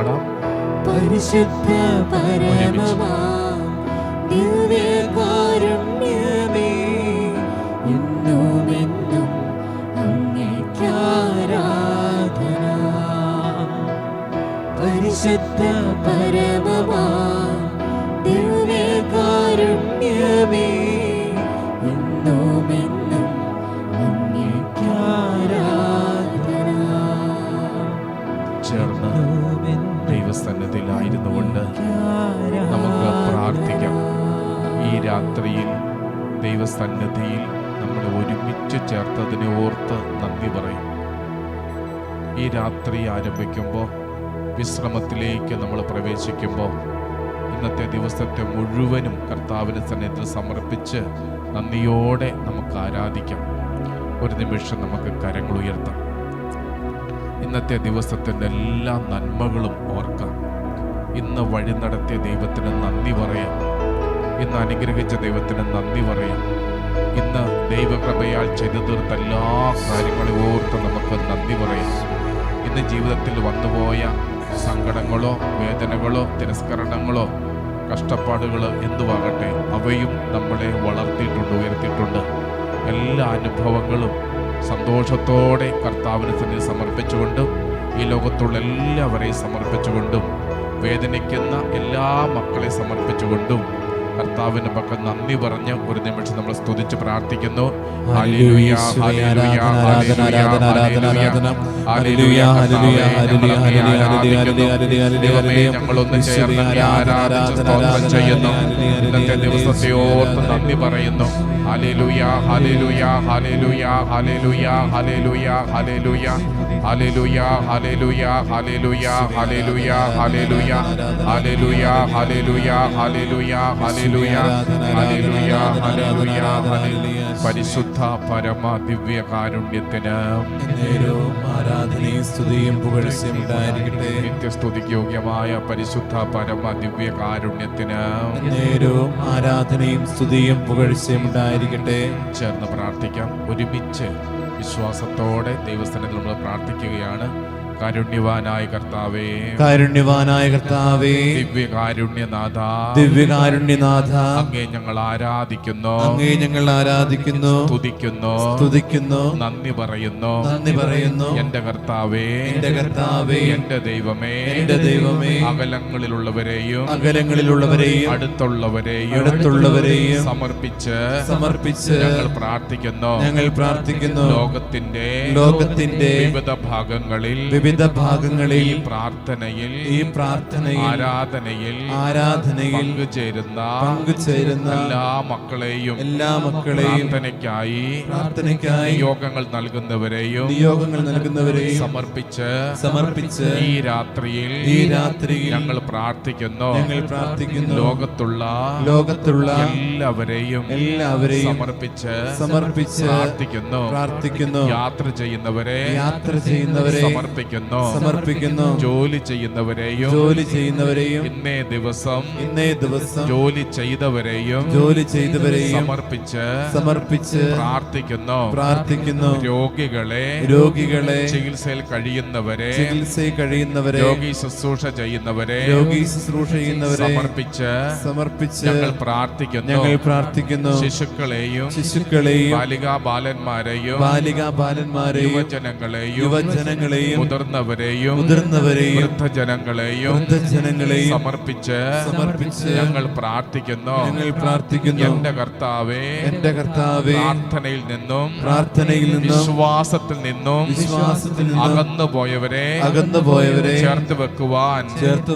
പാടാം. പരിശുദ്ധ പരമമാ ദിവ്യകാരുണ്യമേ ഇന്നുമെന്നും അങ്ങേക്കാരാധന. പരിശുദ്ധ പരമമാ രാത്രിയിൽ ദൈവസന്നദ്ധിയിൽ നമ്മൾ ഒരുമിച്ച് ചേർത്തതിനെ ഓർത്ത് നന്ദി പറയും. ഈ രാത്രി ആരംഭിക്കുമ്പോൾ വിശ്രമത്തിലേക്ക് നമ്മൾ പ്രവേശിക്കുമ്പോൾ ഇന്നത്തെ ദിവസത്തെ മുഴുവനും കർത്താവിന് സന്നിധി സമർപ്പിച്ച് നന്ദിയോടെ നമുക്ക് ആരാധിക്കാം. ഒരു നിമിഷം നമുക്ക് കരങ്ങൾ ഉയർത്താം. ഇന്നത്തെ ദിവസത്തിന്റെ എല്ലാ നന്മകളും ഓർക്കാം. ഇന്ന് വഴി നടത്തിയ ദൈവത്തിന് നന്ദി പറയാം. ഇന്ന് അനുഗ്രഹിച്ച ദൈവത്തിന് നന്ദി പറയാം. ഇന്ന് ദൈവകൃപയാൽ ചെയ്തു തീർത്ത എല്ലാ കാര്യങ്ങളും ഓർത്ത് നമുക്ക് നന്ദി പറയാം. ഇന്ന് ജീവിതത്തിൽ വന്നുപോയ സങ്കടങ്ങളോ വേദനകളോ തിരസ്കരണങ്ങളോ കഷ്ടപ്പാടുകൾ എന്തുവാകട്ടെ അവയും നമ്മളെ വളർത്തിയിട്ടുണ്ട് ഉയർത്തിയിട്ടുണ്ട്. എല്ലാ അനുഭവങ്ങളും സന്തോഷത്തോടെ കർത്താവിന് തന്നെ സമർപ്പിച്ചുകൊണ്ടും ഈ ലോകത്തുള്ള എല്ലാവരെയും സമർപ്പിച്ചുകൊണ്ടും വേദനിക്കുന്ന എല്ലാ മക്കളെ സമർപ്പിച്ചുകൊണ്ടും കർത്താവിന് പക്കം നന്ദി പറഞ്ഞ് ഒരു നിമിഷം നമ്മൾ സ്തുതിച്ച് പ്രാർത്ഥിക്കുന്നു ഞങ്ങളൊന്ന് ചേർന്ന് ആരാധന ചെയ്യുന്നു ഇന്നത്തെ ദിവസത്തെ ഓർത്ത് നന്ദി പറയുന്നു hallelujah hallelujah hallelujah hallelujah hallelujah hallelujah hallelujah hallelujah hallelujah hallelujah hallelujah hallelujah hallelujah hallelujah hallelujah പരിശുദ്ധ പരമ ദിവ്യ കാരുണ്യത്തിന് ആരാധനയും സ്തുതിയും പുകഴ്ചയും ഉണ്ടായിരിക്കട്ടെ നിത്യസ്തുതിക്ക് യോഗ്യമായ പരിശുദ്ധ പരമ ദിവ്യ കാരുണ്യത്തിന് നേരവും ആരാധനയും സ്തുതിയും പുകഴ്ചയും ഉണ്ടായിരിക്കട്ടെ ചേർന്ന് പ്രാർത്ഥിക്കാം. ഒരുമിച്ച് വിശ്വാസത്തോടെ ദൈവസ്ഥാനത്തിൽ നമ്മൾ പ്രാർത്ഥിക്കുകയാണ്. കാരുണ്യവാനായ കർത്താവേ. കാരുണ്യവാനായ കർത്താവേ. ദിവ്യകാരുണ്യനാഥ. ദിവ്യകാരുണ്യനാഥ. അങ്ങേ ഞങ്ങൾ ആരാധിക്കുന്നു. അങ്ങേ ഞങ്ങൾ ആരാധിക്കുന്നു. സ്തുതിക്കുന്നു. സ്തുതിക്കുന്നു. നന്ദി പറയുന്നു. നന്ദി പറയുന്നു. എന്റെ കർത്താവേ. എന്റെ കർത്താവേ. എന്റെ ദൈവമേ. എന്റെ ദൈവമേ. അകലങ്ങളിലുള്ളവരെയും അകലങ്ങളിലുള്ളവരെയും അടുത്തുള്ളവരെയും അടുത്തുള്ളവരെയും സമർപ്പിച്ച് സമർപ്പിച്ച് ഞങ്ങൾ പ്രാർത്ഥിക്കുന്നു. ഞങ്ങൾ പ്രാർത്ഥിക്കുന്നു. ലോകത്തിന്റെ ലോകത്തിന്റെ വിവിധ ഭാഗങ്ങളിൽ വിവിധ വിവിധ ഭാഗങ്ങളിൽ പ്രാർത്ഥനയിൽ ഈ പ്രാർത്ഥനയിൽ ആരാധനയിൽ ആരാധനയിൽ പങ്കുചേരുന്ന പങ്കുചേരുന്ന എല്ലാ മക്കളെയും എല്ലാ മക്കളെയും പ്രാർത്ഥനയ്ക്കായി പ്രാർത്ഥനയ്ക്കായി യോഗങ്ങൾ നൽകുന്നവരെയും നിയോഗങ്ങൾ നൽകുന്നവരെയും സമർപ്പിച്ച് സമർപ്പിച്ച് ഈ രാത്രിയിൽ ഈ രാത്രിയിൽ ഞങ്ങൾ പ്രാർത്ഥിക്കുന്നു. ഞങ്ങൾ പ്രാർത്ഥിക്കുന്നു. ലോകത്തുള്ള ലോകത്തുള്ള എല്ലാവരെയും എല്ലാവരെയും സമർപ്പിച്ച് സമർപ്പിച്ച് പ്രാർത്ഥിക്കുന്നു. പ്രാർത്ഥിക്കുന്നു. യാത്ര ചെയ്യുന്നവരെ യാത്ര ചെയ്യുന്നവരെ സമർപ്പിക്കുന്നു. സമർപ്പിക്കുന്നു. ജോലി ചെയ്യുന്നവരെയും ജോലി ചെയ്യുന്നവരെയും ഇന്നേ ദിവസം ഇന്നേ ദിവസം ജോലി ചെയ്തവരെയും ജോലി ചെയ്തവരെയും സമർപ്പിച്ച് സമർപ്പിച്ച് പ്രാർത്ഥിക്കുന്നു. പ്രാർത്ഥിക്കുന്നു. രോഗികളെ രോഗികളെ ചികിത്സയിൽ കഴിയുന്നവരെ ചികിത്സയിൽ കഴിയുന്നവരെ രോഗി ശുശ്രൂഷ ചെയ്യുന്നവരെ രോഗി ശുശ്രൂഷ ചെയ്യുന്നവരെ സമർപ്പിച്ച് സമർപ്പിച്ച് ഞങ്ങൾ പ്രാർത്ഥിക്കുന്നു. ഞങ്ങൾ പ്രാർത്ഥിക്കുന്നു. ശിശുക്കളെയും ശിശുക്കളെയും ബാലികാ ബാലന്മാരെയും ബാലികാ ബാലന്മാരെയും യുവജനങ്ങളെയും യുവജനങ്ങളെയും മുതിർന്നവരെയും മുതിർന്നവരെയും വൃദ്ധജനങ്ങളെയും വൃദ്ധജനങ്ങളെയും സമർപ്പിച്ച് സമർപ്പിച്ച് ഞങ്ങൾ പ്രാർത്ഥിക്കുന്നു. ഞങ്ങൾ പ്രാർത്ഥിക്കുന്നു. എന്റെ കർത്താവേ എന്റെ കർത്താവേ പ്രാർത്ഥനയിൽ നിന്നും പ്രാർത്ഥനയിൽ നിന്നും വിശ്വാസത്തിൽ നിന്നും വിശ്വാസത്തിൽ നിന്നും അകന്നു പോയവരെ അകന്നു പോയവരെ ചേർത്ത് വെക്കുവാൻ ചേർത്ത്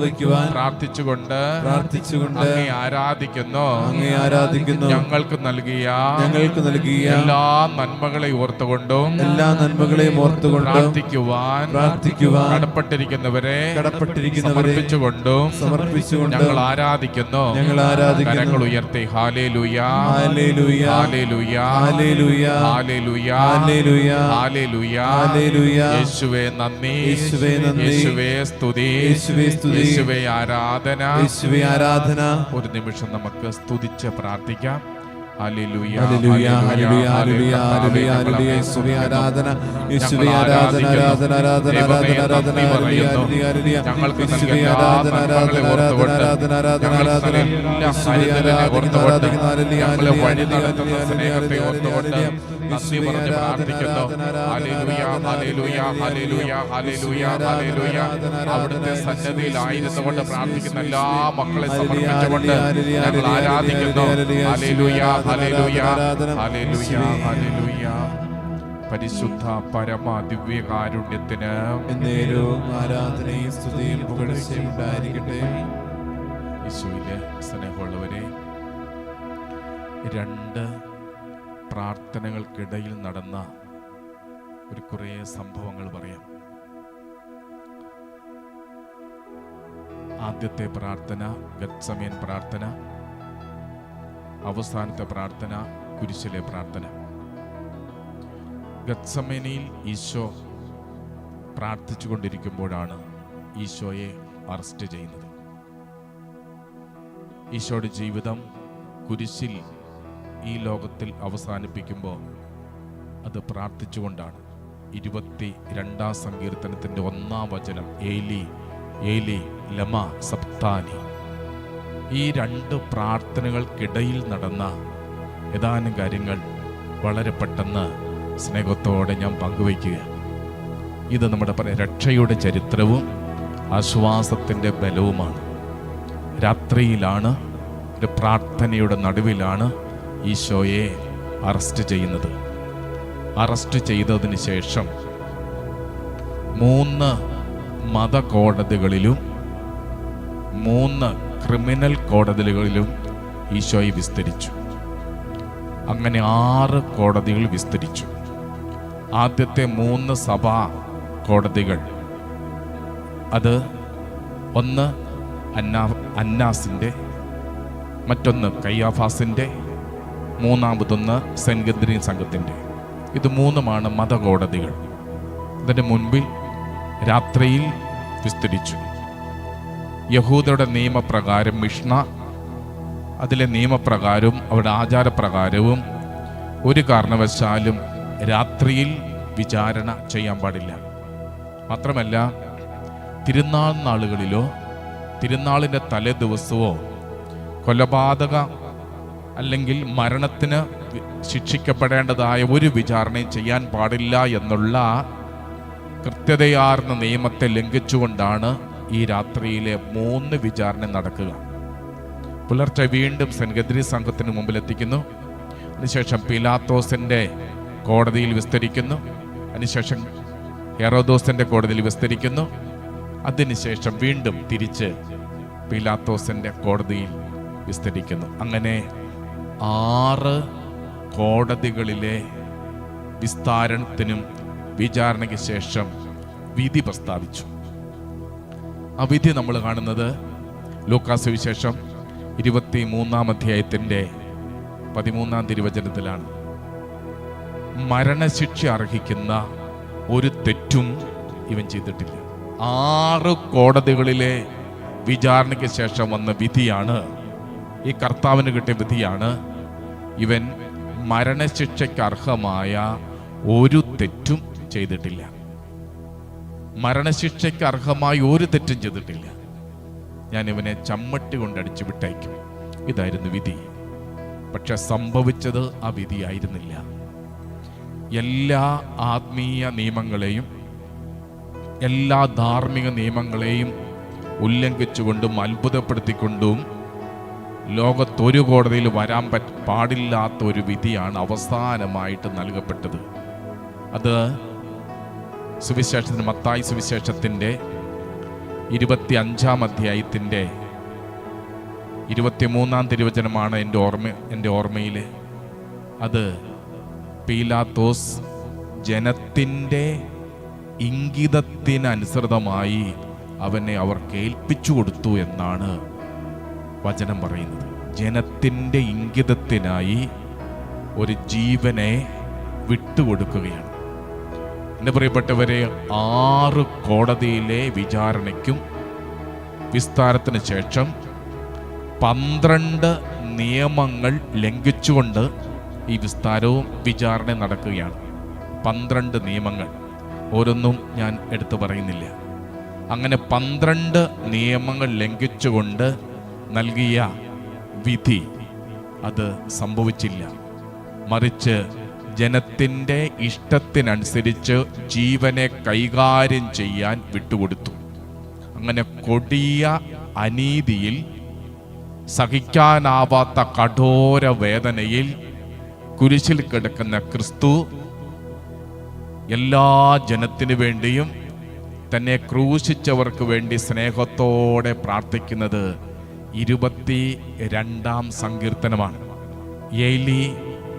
പ്രാർത്ഥിച്ചുകൊണ്ട് പ്രാർത്ഥിച്ചുകൊണ്ട് അങ്ങേ ആരാധിക്കുന്നു. അങ്ങേ ആരാധിക്കുന്നു. ഞങ്ങൾക്ക് നൽകിയ ഞങ്ങൾക്ക് നൽകിയ എല്ലാ നന്മകളെ ഓർത്തുകൊണ്ടും എല്ലാ നന്മകളെയും ഓർത്തുകൊണ്ട് പ്രാർത്ഥിക്കുവാൻ പ്രാർത്ഥിക്കുവാൻ കടപ്പെട്ടിരിക്കുന്നവരെ കടപ്പെട്ടിരിക്കുന്നവരെ സമർപ്പിച്ചുകൊണ്ടും സമർപ്പിച്ചുകൊണ്ട് ഞങ്ങൾ ആരാധിക്കുന്നു. ഞങ്ങൾ ആരാധിക്കുന്നു. കരങ്ങൾ ഉയർത്തി ഹാലേ ലുയാ ഹല്ലേലൂയ ഹാലേ ലുയാ ഹല്ലേലൂയ ഹാലേ ലുയാ ഹല്ലേലൂയ ഹല്ലേലൂയ യേശുവേ നന്ദി. യേശുവേ നന്ദി. യേശുവേ സ്തുതി. യേശുവേ സ്തുതി. യേശുവേ ആരാധന. യേശുവേ ആരാധന. ഒരു നിമിഷം നമുക്ക് സ്തുതിച്ച് പ്രാർത്ഥിക്കാം. ഞങ്ങൾക്ക് നന്ദി പറഞ്ഞ് പ്രാർത്ഥിക്കുന്നു. അവിടുത്തെ സന്നദ്ധിയിൽ ആയിരുന്നുകൊണ്ട് പ്രാർത്ഥിക്കുന്ന എല്ലാ മക്കളെ സമർപ്പിച്ചുകൊണ്ട് ഞങ്ങൾ ആരാധിക്കുന്നു. പരിശുദ്ധ പരമ ദിവ്യ കാരുണ്യത്തിന് ആരാധനയും സ്തുതിയും പുകഴ്ചയും ഉണ്ടായിരിക്കട്ടെ. യേശുവിലെ സ്നേഹമുള്ളവരെ രണ്ട് പ്രാർത്ഥനകൾക്കിടയിൽ നടന്ന ഒരു കുറേ സംഭവങ്ങൾ പറയാം. ആദ്യത്തെ പ്രാർത്ഥന ഗത്സമയൻ പ്രാർത്ഥന അവസാനത്തെ പ്രാർത്ഥന കുരിശിലെ പ്രാർത്ഥന. ഗത്സമേനയിൽ ഈശോ പ്രാർത്ഥിച്ചു കൊണ്ടിരിക്കുമ്പോഴാണ് ഈശോയെ അറസ്റ്റ് ചെയ്യുന്നത്. ഈശോയുടെ ജീവിതം കുരിശിൽ ഈ ലോകത്തിൽ അവസാനിപ്പിക്കുമ്പോൾ അത് പ്രാർത്ഥിച്ചുകൊണ്ടാണ്. ഇരുപത്തി രണ്ടാം സങ്കീർത്തനത്തിന്റെ ഒന്നാം വചനം ഏലി ഏലി ലമ സപ്താനി. ഈ രണ്ട് പ്രാർത്ഥനകൾക്കിടയിൽ നടന്ന ഏതാനും കാര്യങ്ങൾ വളരെ പെട്ടെന്ന് സ്നേഹത്തോടെ ഞാൻ പങ്കുവയ്ക്കുക. ഇത് നമ്മുടെ പറയാം രക്ഷയുടെ ചരിത്രവും ആശ്വാസത്തിന്റെ ബലവുമാണ്. രാത്രിയിലാണ് ഒരു പ്രാർത്ഥനയുടെ നടുവിലാണ് ഈശോയെ അറസ്റ്റ് ചെയ്യുന്നത്. അറസ്റ്റ് ചെയ്തതിന് ശേഷം മൂന്ന് മതകോടതികളിലും മൂന്ന് ക്രിമിനൽ കോടതികളിലും ഈശോയെ വിസ്തരിച്ചു. അങ്ങനെ ആറ് കോടതികൾ വിസ്തരിച്ചു. ആദ്യത്തെ മൂന്ന് സഭാ കോടതികൾ അത് ഒന്ന് അന്നാ അന്നാസിന്റെ മറ്റൊന്ന് കയ്യാഫാസിന്റെ മൂന്നാമതൊന്ന് സെൻഗദ്രീൻ സംഘത്തിന്റെ. ഇത് മൂന്നുമാണ് മതകോടതികൾ. ഇതിന്റെ മുൻപിൽ രാത്രിയിൽ വിസ്തരിച്ചു. യഹൂദയുടെ നിയമപ്രകാരം മിഷ്ണ അതിലെ നിയമപ്രകാരവും അവരുടെ ആചാരപ്രകാരവും ഒരു കാരണവശാലും രാത്രിയിൽ വിചാരണ ചെയ്യാൻ പാടില്ല. മാത്രമല്ല തിരുനാൾ നാളുകളിലോ തിരുനാളിന്റെ തലേ ദിവസമോ കൊലപാതക അല്ലെങ്കിൽ മരണത്തിന് ശിക്ഷിക്കപ്പെടേണ്ടതായ ഒരു വിചാരണയും ചെയ്യാൻ പാടില്ല എന്നുള്ള കൃത്യതയാർന്ന നിയമത്തെ ലംഘിച്ചുകൊണ്ടാണ് ഈ രാത്രിയിലെ മൂന്ന് വിചാരണ നടക്കുക. പുലർച്ചെ വീണ്ടും സെൻഗദ്രി സംഘത്തിന് മുമ്പിലെത്തിക്കുന്നു. അതിനുശേഷം പിലാത്തോസിന്റെ കോടതിയിൽ വിസ്തരിക്കുന്നു. അതിനുശേഷം ഹെറോദോസിന്റെ കോടതിയിൽ വിസ്തരിക്കുന്നു. അതിനുശേഷം വീണ്ടും തിരിച്ച് പിലാത്തോസിന്റെ കോടതിയിൽ വിസ്തരിക്കുന്നു. അങ്ങനെ ആറ് കോടതികളിലെ വിസ്താരണത്തിനും വിചാരണയ്ക്ക് ശേഷം വിധി പ്രസ്താവിച്ചു. ആ വിധി നമ്മൾ കാണുന്നത് ലൂക്കാസ് വിശേഷം ഇരുപത്തി മൂന്നാം അധ്യായത്തിന്റെ പതിമൂന്നാം തിരുവചനത്തിലാണ്. മരണശിക്ഷ അർഹിക്കുന്ന ഒരു തെറ്റും ഇവൻ ചെയ്തിട്ടില്ല. ആറ് കോടതികളിലെ വിചാരണയ്ക്ക് ശേഷം വന്ന വിധിയാണ് ഈ കർത്താവിന് കിട്ടിയ വിധിയാണ് ഇവൻ മരണശിക്ഷയ്ക്ക് അർഹമായ ഒരു തെറ്റും ചെയ്തിട്ടില്ല. മരണശിക്ഷയ്ക്ക് അർഹമായ ഒരു തെറ്റും ചെയ്തിട്ടില്ല. ഞാൻ ഇവനെ ചമ്മട്ടി കൊണ്ടടിച്ചു വിട്ടയക്കും. ഇതായിരുന്നു വിധി. പക്ഷെ സംഭവിച്ചത് ആ വിധിയായിരുന്നില്ല എല്ലാ ആത്മീയ നിയമങ്ങളെയും എല്ലാ ധാർമ്മിക നിയമങ്ങളെയും ഉല്ലംഘിച്ചുകൊണ്ടും അത്ഭുതപ്പെടുത്തിക്കൊണ്ടും ലോകത്തൊരു കോടതിയിൽ വരാൻ പറ്റ പാടില്ലാത്ത ഒരു വിധിയാണ് അവസാനമായിട്ട് നൽകപ്പെട്ടത്. അത് സുവിശേഷത്തിന് മത്തായി സുവിശേഷത്തിന്റെ ഇരുപത്തി അഞ്ചാം അധ്യായത്തിന്റെ ഇരുപത്തിമൂന്നാം തിരുവചനമാണ് എന്റെ ഓർമ്മ എന്റെ ഓർമ്മയിൽ. അത് പീലാത്തോസ് ജനത്തിന്റെ ഇംഗിതത്തിനനുസൃതമായി അവനെ അവർക്ക് ഏൽപ്പിച്ചു കൊടുത്തു എന്നാണ് വചനം പറയുന്നത്. ജനത്തിന്റെ ഇംഗിതത്തിനായി ഒരു ജീവനെ വിട്ടുകൊടുക്കുകയാണ്. എന്റെ പ്രിയപ്പെട്ടവരെ ആറ് കോടതിയിലെ വിചാരണയ്ക്കും വിസ്താരത്തിന് ശേഷം പന്ത്രണ്ട് നിയമങ്ങൾ ലംഘിച്ചുകൊണ്ട് ഈ വിസ്താരവും വിചാരണ നടക്കുകയാണ്. പന്ത്രണ്ട് നിയമങ്ങൾ. ഓരോന്നും ഞാൻ എടുത്തു പറയുന്നില്ല. അങ്ങനെ പന്ത്രണ്ട് നിയമങ്ങൾ ലംഘിച്ചുകൊണ്ട് നൽകിയ വിധി അത് സംഭവിച്ചില്ല. മറിച്ച് ജനത്തിന്റെ ഇഷ്ടത്തിനനുസരിച്ച് ജീവനെ കൈകാര്യം ചെയ്യാൻ വിട്ടുകൊടുത്തു. അങ്ങനെ കൊടിയ അനീതിയിൽ സഹിക്കാനാവാത്ത കഠോര വേദനയിൽ കുരിശിൽ കിടക്കുന്ന ക്രിസ്തു എല്ലാ ജനത്തിനു വേണ്ടിയും തന്നെ ക്രൂശിച്ചവർക്ക് വേണ്ടി സ്നേഹത്തോടെ പ്രാർത്ഥിക്കുന്നത് ഇരുപത്തി രണ്ടാം സങ്കീർത്തനമാണ്. എയ്ലി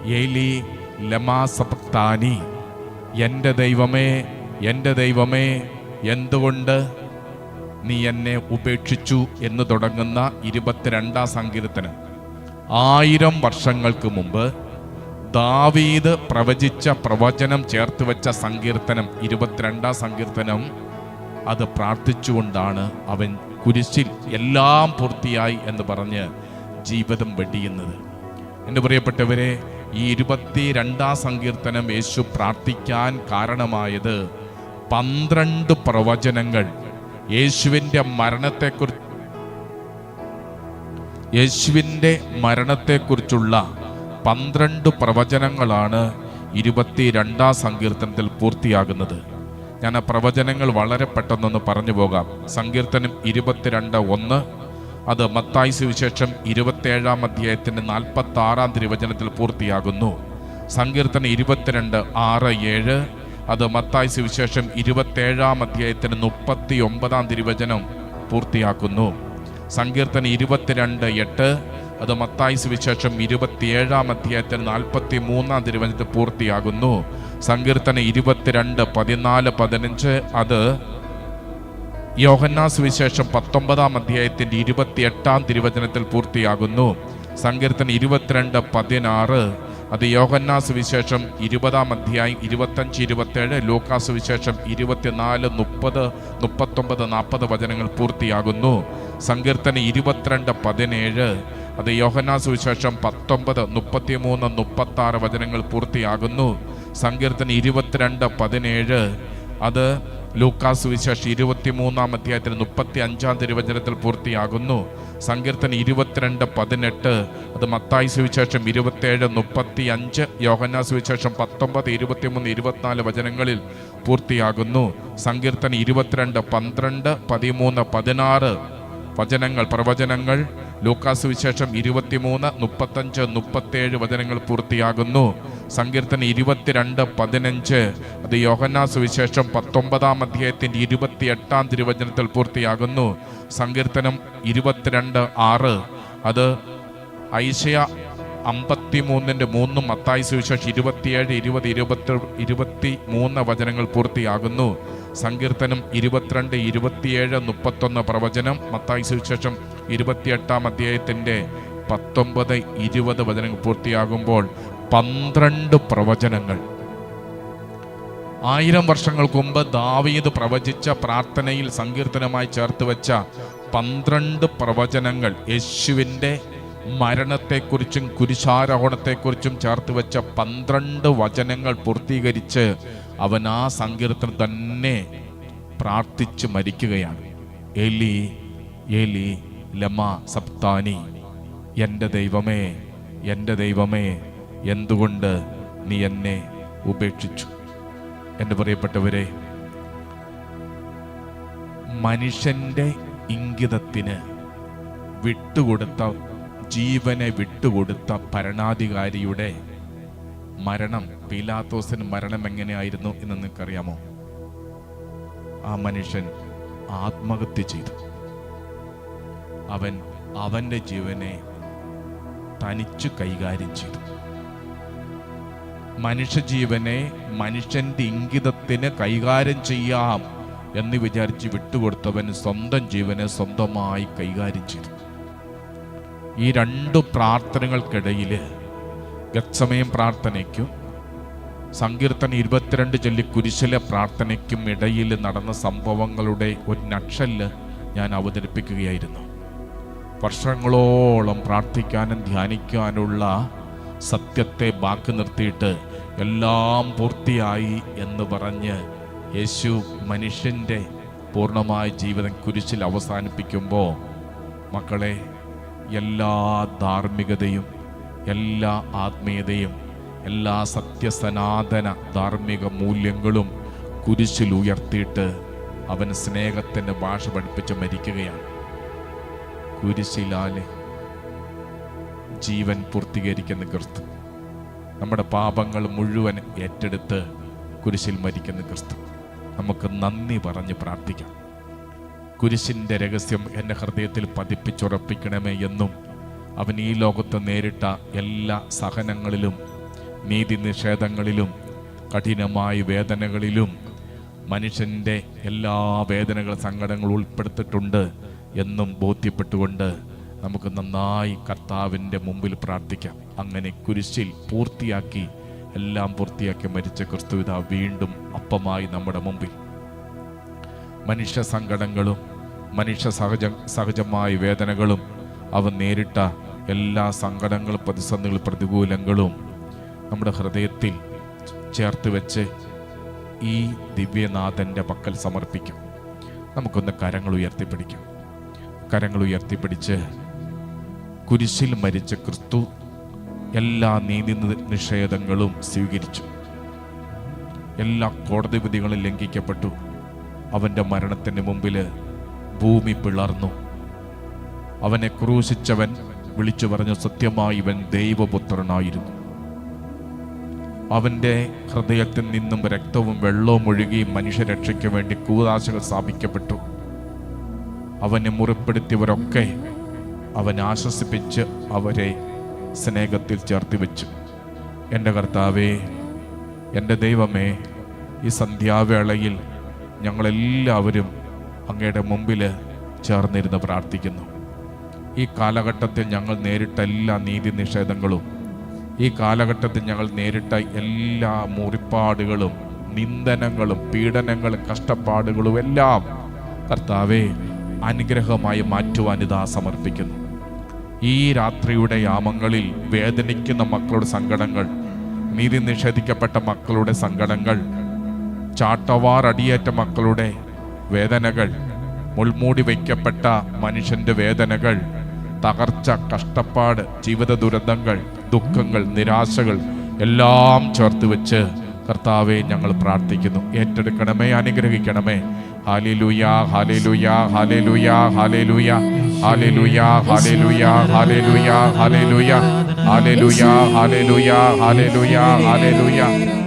ഏലി ലമാസപ്താനി എന്റെ ദൈവമേ എന്റെ ദൈവമേ എന്തുകൊണ്ട് നീ എന്നെ ഉപേക്ഷിച്ചു? എന്ന് തുടങ്ങുന്ന ഇരുപത്തിരണ്ടാം സങ്കീർത്തനം. ആയിരം വർഷങ്ങൾക്ക് മുമ്പ് ദാവീദ് പ്രവചിച്ച പ്രവചനം ചേർത്ത് വെച്ച സങ്കീർത്തനം ഇരുപത്തിരണ്ടാം സങ്കീർത്തനം അത് പ്രാർത്ഥിച്ചുകൊണ്ടാണ് അവൻ കുരിശിൽ എല്ലാം പൂർത്തിയായി എന്ന് പറഞ്ഞ് ജീവിതം വെടിയുന്നത്. എന്റെ പ്രിയപ്പെട്ടവരെ ഈ ഇരുപത്തി രണ്ടാം സങ്കീർത്തനം യേശു പ്രാർത്ഥിക്കാൻ കാരണമായത് പന്ത്രണ്ട് പ്രവചനങ്ങൾ. യേശുവിന്റെ മരണത്തെക്കുറിച്ച് യേശുവിന്റെ മരണത്തെക്കുറിച്ചുള്ള പന്ത്രണ്ട് പ്രവചനങ്ങളാണ് ഇരുപത്തി രണ്ടാം സങ്കീർത്തനത്തിൽ പൂർത്തിയാകുന്നത്. ഞാൻ ആ പ്രവചനങ്ങൾ വളരെ പെട്ടെന്നൊന്ന് പറഞ്ഞു പോകാം. സങ്കീർത്തനം ഇരുപത്തിരണ്ട് ഒന്ന്. അത് മത്തായി സുവിശേഷം ഇരുപത്തേഴാം അധ്യായത്തിന്റെ നാൽപ്പത്തി ആറാം തിരുവചനത്തിൽ പൂർത്തിയാകുന്നു. സങ്കീർത്തനം ഇരുപത്തിരണ്ട് ആറ് ഏഴ്. അത് മത്തായി സുവിശേഷം ഇരുപത്തേഴാം അധ്യായത്തിന് മുപ്പത്തി ഒമ്പതാം തിരുവചനം പൂർത്തിയാക്കുന്നു. സങ്കീർത്തനം ഇരുപത്തിരണ്ട് എട്ട്. അത് മത്തായി സുവിശേഷം ഇരുപത്തിയേഴാം അധ്യായത്തിന് നാൽപ്പത്തി മൂന്നാം തിരുവചനത്തിൽ പൂർത്തിയാകുന്നു. സങ്കീർത്തനം ഇരുപത്തിരണ്ട് പതിനാല് പതിനഞ്ച് അത് യോഹന്നാ സുവിശേഷം പത്തൊമ്പതാം അധ്യായത്തിന്റെ ഇരുപത്തിയെട്ടാം തിരുവചനത്തിൽ പൂർത്തിയാകുന്നു. സങ്കീർത്തന ഇരുപത്തിരണ്ട് പതിനാറ് അത് യോഹന്നാ സുവിശേഷം ഇരുപതാം അധ്യായം ഇരുപത്തഞ്ച് ഇരുപത്തേഴ് ലൂക്കാ സുവിശേഷം ഇരുപത്തിനാല് മുപ്പത് മുപ്പത്തൊമ്പത് നാൽപ്പത് വചനങ്ങൾ പൂർത്തിയാകുന്നു. സങ്കീർത്തന ഇരുപത്തിരണ്ട് പതിനേഴ് അത് യോഹന്നാ സുവിശേഷം പത്തൊമ്പത് മുപ്പത്തിമൂന്ന് മുപ്പത്താറ് വചനങ്ങൾ പൂർത്തിയാകുന്നു. സങ്കീർത്തനം ഇരുപത്തിരണ്ട് പതിനേഴ്. അത് ലൂക്കാസ് സുവിശേഷം ഇരുപത്തിമൂന്നാം അധ്യായത്തിന് മുപ്പത്തി അഞ്ചാം തിരുവചനത്തിൽ പൂർത്തിയാകുന്നു. സങ്കീർത്തനം ഇരുപത്തിരണ്ട് പതിനെട്ട്. അത് മത്തായി സുവിശേഷം ഇരുപത്തേഴ് മുപ്പത്തി അഞ്ച് യോഹന്നാ സുവിശേഷം പത്തൊമ്പത് ഇരുപത്തിമൂന്ന് ഇരുപത്തിനാല് വചനങ്ങളിൽ പൂർത്തിയാകുന്നു. സങ്കീർത്തനം ഇരുപത്തിരണ്ട് പന്ത്രണ്ട് പതിമൂന്ന് പതിനാറ് വചനങ്ങൾ പ്രവചനങ്ങൾ. ലൂക്കാസ് വിശേഷം ഇരുപത്തിമൂന്ന് മുപ്പത്തഞ്ച് മുപ്പത്തേഴ് വചനങ്ങൾ പൂർത്തിയാകുന്നു. സങ്കീർത്തനം ഇരുപത്തിരണ്ട് പതിനഞ്ച്. അത് യോഹന്നാസ് വിശേഷം പത്തൊമ്പതാം അധ്യായത്തിന്റെ ഇരുപത്തിയെട്ടാം തിരുവചനത്തിൽ പൂർത്തിയാകുന്നു. സങ്കീർത്തനം ഇരുപത്തിരണ്ട് ആറ്. അത് ഐശയ അമ്പത്തിമൂന്നിന്റെ മൂന്നും മത്തായി സുവിശേഷം ഇരുപത്തിയേഴ് ഇരുപത് ഇരുപത്തി ഇരുപത്തി മൂന്ന് വചനങ്ങൾ പൂർത്തിയാകുന്നു. സങ്കീർത്തനം ഇരുപത്തിരണ്ട് ഇരുപത്തിയേഴ് മുപ്പത്തൊന്ന് പ്രവചനം മത്തായി സുവിശേഷം ഇരുപത്തിയെട്ടാം അധ്യായത്തിന്റെ പത്തൊമ്പത് ഇരുപത് വചനങ്ങൾ പൂർത്തിയാകുമ്പോൾ പന്ത്രണ്ട് പ്രവചനങ്ങൾ. ആയിരം വർഷങ്ങൾക്ക് മുമ്പ് ദാവീദ് പ്രവചിച്ച പ്രാർത്ഥനയിൽ സങ്കീർത്തനമായി ചേർത്ത് വെച്ച പന്ത്രണ്ട് പ്രവചനങ്ങൾ യേശുവിന്റെ മരണത്തെക്കുറിച്ചും കുരിശാരോഹണത്തെക്കുറിച്ചും ചേർത്ത് വെച്ച പന്ത്രണ്ട് വചനങ്ങൾ പൂർത്തീകരിച്ച് അവൻ ആ സങ്കീർത്തനം തന്നെ പ്രാർത്ഥിച്ച് മരിക്കുകയാണ്. എലി എലി ലമ സപ്താനി എന്റെ ദൈവമേ എന്റെ ദൈവമേ എന്തുകൊണ്ട് നീ എന്നെ ഉപേക്ഷിച്ചു? എന്റെ പ്രിയപ്പെട്ടവരെ മനുഷ്യന്റെ ഇംഗിതത്തിന് വിട്ടുകൊടുത്ത ജീവനെ വിട്ടുകൊടുത്ത ഭരണാധികാരിയുടെ മരണം പീലാത്തോസിന് മരണം എങ്ങനെയായിരുന്നു എന്ന് നിങ്ങൾക്കറിയാമോ? ആ മനുഷ്യൻ ആത്മഹത്യ ചെയ്തു. അവൻ അവന്റെ ജീവനെ തനിച്ചു കൈകാര്യം ചെയ്തു. മനുഷ്യജീവനെ മനുഷ്യന്റെ ഇംഗിതത്തിന് കൈകാര്യം ചെയ്യാം എന്ന് വിചാരിച്ച് വിട്ടുകൊടുത്തവൻ സ്വന്തം ജീവനെ സ്വന്തമായി കൈകാര്യം ചെയ്തു. ഈ രണ്ടു പ്രാർത്ഥനകൾക്കിടയിൽ ഗത്സമയം പ്രാർത്ഥനയ്ക്കും സങ്കീർത്തന ഇരുപത്തിരണ്ട് ചൊല്ലി കുരിശിലെ പ്രാർത്ഥനയ്ക്കും ഇടയിൽ നടന്ന സംഭവങ്ങളുടെ ഒരു നക്ഷൽ ഞാൻ അവതരിപ്പിക്കുകയായിരുന്നു. വർഷങ്ങളോളം പ്രാർത്ഥിക്കാനും ധ്യാനിക്കാനുള്ള സത്യത്തെ ബാക്കി നിർത്തിയിട്ട് എല്ലാം പൂർത്തിയായി എന്ന് പറഞ്ഞ് യേശു മനുഷ്യന്റെ പൂർണമായ ജീവിതം കുരിശിൽ അവസാനിപ്പിക്കുമ്പോൾ മക്കളെ എല്ലാ ധാർമ്മികതയും എല്ലാ ആത്മീയതയും എല്ലാ സത്യസനാതന ധാർമ്മിക മൂല്യങ്ങളും കുരിശിൽ ഉയർത്തിയിട്ട് അവൻ സ്നേഹത്തിന്റെ ഭാഷ പഠിപ്പിച്ച് മരിക്കുകയാണ്. കുരിശിലാലെ ജീവൻ പൂർത്തീകരിക്കുന്ന ക്രിസ്തു നമ്മുടെ പാപങ്ങൾ മുഴുവൻ ഏറ്റെടുത്ത് കുരിശിൽ മരിക്കുന്ന ക്രിസ്തു. നമുക്ക് നന്ദി പറഞ്ഞ് പ്രാർത്ഥിക്കാം. കുരിശിന്റെ രഹസ്യം എന്റെ ഹൃദയത്തിൽ പതിപ്പിച്ചുറപ്പിക്കണമേ എന്നും അവൻ ഈ ലോകത്ത് നേരിട്ട എല്ലാ സഹനങ്ങളിലും നീതി നിഷേധങ്ങളിലും കഠിനമായ വേദനകളിലും മനുഷ്യന്റെ എല്ലാ വേദനകൾ സങ്കടങ്ങൾ ഉൾപ്പെടുത്തിയിട്ടുണ്ട് എന്നും ബോധ്യപ്പെട്ടുകൊണ്ട് നമുക്ക് നന്നായി കർത്താവിന്റെ മുമ്പിൽ പ്രാർത്ഥിക്കാം. അങ്ങനെ കുരിശിൽ പൂർത്തിയാക്കി എല്ലാം പൂർത്തിയാക്കി മരിച്ച ക്രിസ്തുവിത വീണ്ടും അപ്പമായി നമ്മുടെ മുമ്പിൽ. മനുഷ്യ സങ്കടങ്ങളും മനുഷ്യ സഹജ സഹജമായ വേദനകളും അവൻ നേരിട്ട എല്ലാ സങ്കടങ്ങളും പ്രതിസന്ധികളും പ്രതികൂലങ്ങളും നമ്മുടെ ഹൃദയത്തിൽ ചേർത്ത് വെച്ച് ഈ ദിവ്യനാഥന്റെ പക്കൽ സമർപ്പിക്കും. നമുക്കൊന്ന് കരങ്ങൾ ഉയർത്തിപ്പിടിക്കാം. കരങ്ങൾ ഉയർത്തിപ്പിടിച്ച് കുരിശിൽ മരിച്ച ക്രിസ്തു എല്ലാ നീതി നിഷേധങ്ങളും സ്വീകരിച്ചു. എല്ലാ കോടതി വിധികളും ലംഘിക്കപ്പെട്ടു. അവന്റെ മരണത്തിന് മുമ്പിൽ ഭൂമി പിളർന്നു. അവനെ ക്രൂശിച്ചവൻ വിളിച്ചു പറഞ്ഞ സത്യമായി ഇവൻ ദൈവപുത്രനായിരുന്നു. അവന്റെ ഹൃദയത്തിൽ നിന്നും രക്തവും വെള്ളവും ഒഴുകി മനുഷ്യരക്ഷയ്ക്ക് വേണ്ടി കൂതാശകൾ സ്ഥാപിക്കപ്പെട്ടു. അവനെ മുറിപ്പെടുത്തിയവരൊക്കെ അവൻ ആശ്വസിപ്പിച്ച് അവരെ സ്നേഹത്തിൽ ചേർത്ത് വെച്ചു. എന്റെ കർത്താവേ എന്റെ ദൈവമേ ഈ സന്ധ്യാവേളയിൽ ഞങ്ങളെല്ലാവരും അങ്ങയുടെ മുമ്പിൽ ചേർന്നിരുന്ന് പ്രാർത്ഥിക്കുന്നു. ഈ കാലഘട്ടത്തിൽ ഞങ്ങൾ നേരിട്ട എല്ലാ നീതി നിഷേധങ്ങളും ഈ കാലഘട്ടത്തിൽ ഞങ്ങൾ നേരിട്ട എല്ലാ മുറിപ്പാടുകളും നിന്ദനങ്ങളും പീഡനങ്ങളും കഷ്ടപ്പാടുകളും എല്ലാം കർത്താവെ അനുഗ്രഹമായി മാറ്റുവാൻ ഇതാ സമർപ്പിക്കുന്നു. ഈ രാത്രിയുടെ യാമങ്ങളിൽ വേദനിക്കുന്ന മക്കളുടെ സങ്കടങ്ങൾ നീതി നിഷേധിക്കപ്പെട്ട മക്കളുടെ സങ്കടങ്ങൾ ചാട്ടവാർ അടിയേറ്റ മക്കളുടെ വേദനകൾ മുൾമൂടി വയ്ക്കപ്പെട്ട മനുഷ്യന്റെ വേദനകൾ തകർച്ച കഷ്ടപ്പാട് ജീവിത ദുരന്തങ്ങൾ ദുഃഖങ്ങൾ നിരാശകൾ എല്ലാം ചേർത്ത് വെച്ച് കർത്താവെ ഞങ്ങൾ പ്രാർത്ഥിക്കുന്നു ഏറ്റെടുക്കണമേ അനുഗ്രഹിക്കണമേ hallelujah hallelujah hallelujah hallelujah hallelujah hallelujah hallelujah hallelujah hallelujah hallelujah hallelujah hallelujah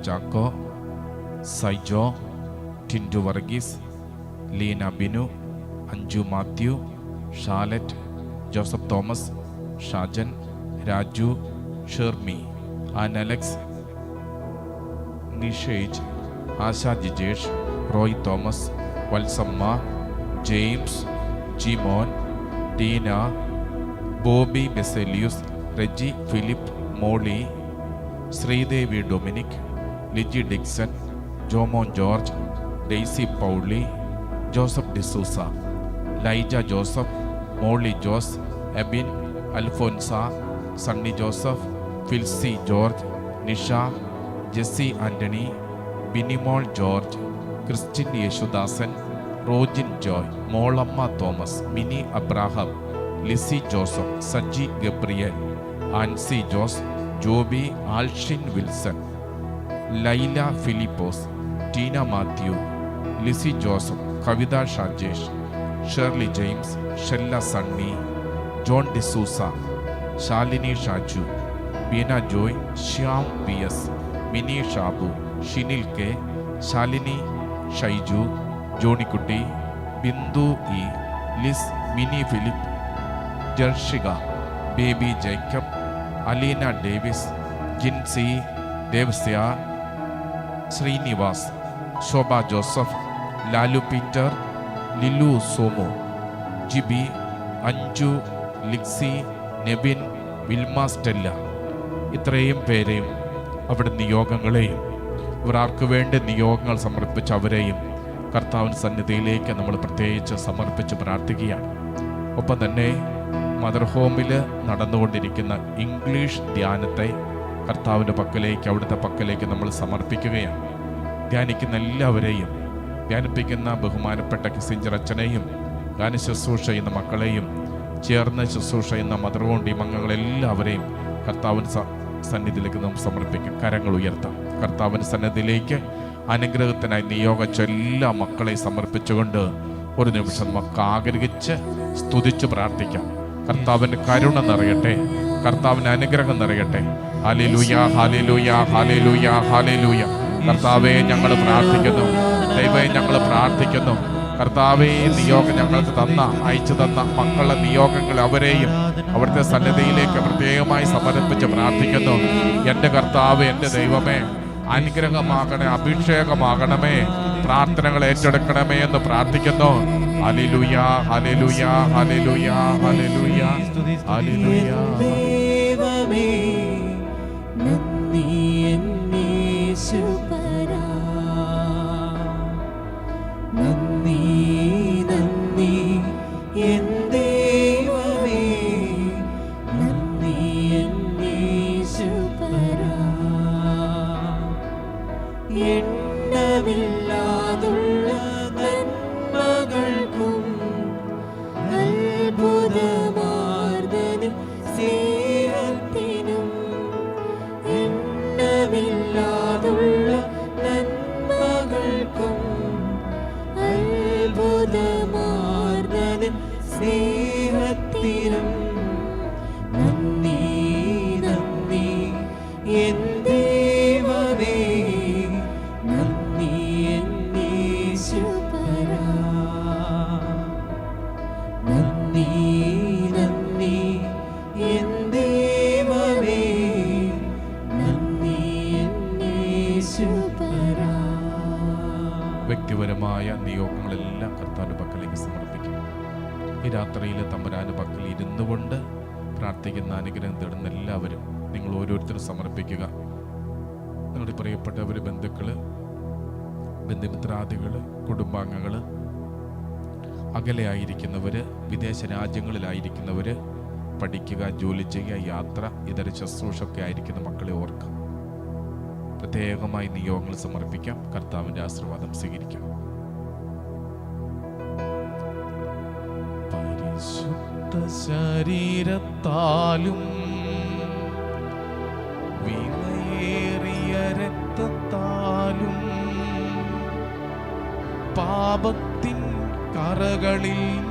Chacko Saijo Tindu Varghese Leena Binu Anju Mathew Charlotte Joseph Thomas Shajan Raju Shermi Ann Alex Nishej Asha Jijesh Roy Thomas Valsamma James Jimon Tina Bobby Beselius Reji Philip Molly Sreedevi Dominic Liji Dixon Jomon George Daisy Pauly Joseph D'Souza Laija Joseph Molly Jose Ebin Alphonsa Sunny Joseph Filsy George Nisha Jessy Antony Binimol George Christin Yesudasan Rojin Joy Molamma Thomas Mini Abraham Lissy Joseph Sajji Gabriel Ancy Jose Joby Alshin Wilson Laila Philipose Tina Mathew Lissy Joseph Kavitha Shajesh Shirley James Shella Sunny John D'Souza Shalini Shaju Beena Joy Shyam P S Mini Shabu Shinil K Shalini Shaiju Johnykutty Bindu E Liz Mini Philip Jarshika Baby Jacob Aleena Davis Jincy Devasia Srinivas Shobha Joseph Lalu Peter Lillu Somu Jiby Anju Lixy Nebin Wilma Stella. ഇത്രയും പേരെയും അവിടെ നിയോഗങ്ങളെയും ഇവർ ആർക്കു വേണ്ടി നിയോഗങ്ങൾ സമർപ്പിച്ച അവരെയും കർത്താവിൻ സന്നിധിയിലേക്ക് നമ്മൾ പ്രത്യേകിച്ച് സമർപ്പിച്ച് പ്രാർത്ഥിക്കുകയാണ്. ഒപ്പം തന്നെ മദർ ഹോമിൽ നടന്നുകൊണ്ടിരിക്കുന്ന ഇംഗ്ലീഷ് ധ്യാനത്തെ കർത്താവിന്റെ പക്കലേക്ക് അവിടുത്തെ പക്കലേക്ക് നമ്മൾ സമർപ്പിക്കുകയാണ്. ധ്യാനിക്കുന്ന എല്ലാവരെയും ധ്യാനിപ്പിക്കുന്ന ബഹുമാനപ്പെട്ട കിസിഞ്ചർ അച്ഛനെയും ഗാന ശുശ്രൂഷ ചെയ്യുന്ന മക്കളെയും ചേർന്ന് ശുശ്രൂഷ ചെയ്യുന്ന മദർ മംഗങ്ങളെല്ലാവരെയും കർത്താവിന് സന്നിധിയിലേക്ക് നാം സമർപ്പിക്കും. കരങ്ങൾ ഉയർത്താം. കർത്താവിന്റെ സന്നിധിയിലേക്ക് അനുഗ്രഹത്തിനായി നിയോഗിച്ച എല്ലാ മക്കളെയും സമർപ്പിച്ചുകൊണ്ട് ഒരു നിമിഷം നമുക്ക് ആഗ്രഹിച്ച് സ്തുതിച്ച് പ്രാർത്ഥിക്കാം. കർത്താവിന്റെ കരുണ നിറയട്ടെ. കർത്താവിന്റെ അനുഗ്രഹം നിറയട്ടെ. ഹാലേലൂയ ഹാലേലൂയ ഹാലേലൂയ ഹാലേലൂയ കർത്താവെ ഞങ്ങൾ പ്രാർത്ഥിക്കുന്നു. ദൈവമേ ഞങ്ങൾ പ്രാർത്ഥിക്കുന്നു. കർത്താവെ നിയോഗം ഞങ്ങൾക്ക് തന്ന അയച്ചു തന്ന മക്കളുടെ നിയോഗങ്ങൾ അവരെയും അവിടുത്തെ സന്നദ്ധയിലേക്ക് പ്രത്യേകമായി സമർപ്പിച്ച് പ്രാർത്ഥിക്കുന്നു. എന്റെ കർത്താവ് എന്റെ ദൈവമേ അനുഗ്രഹമാകണേ അഭിഷേകമാകണമേ. പ്രാർത്ഥനകൾ ഏറ്റെടുക്കണമേ എന്ന് പ്രാർത്ഥിക്കുന്നു. അലിലുയാ ഹലിലുയാ ഹലിലുയാ ഹലിലുയാ ഹലിലുയ ചെയ്യുക യാത്ര ഇതര ശുശ്രൂഷൊക്കെ ആയിരിക്കുന്ന മക്കളെ ഓർക്കാം. പ്രത്യേകമായി നിയോഗങ്ങൾ സമർപ്പിക്കാം. കർത്താവിന്റെ ആശീർവാദം സ്വീകരിക്കാം. ശരീരത്താലും വിലയേറിയ രക്തത്താലും പാപത്തിൻ കറകളിൽ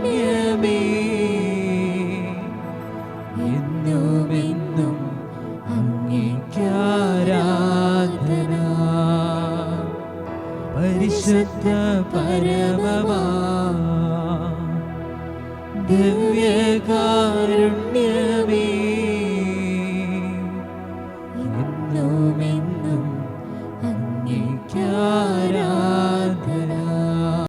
내 위에 가를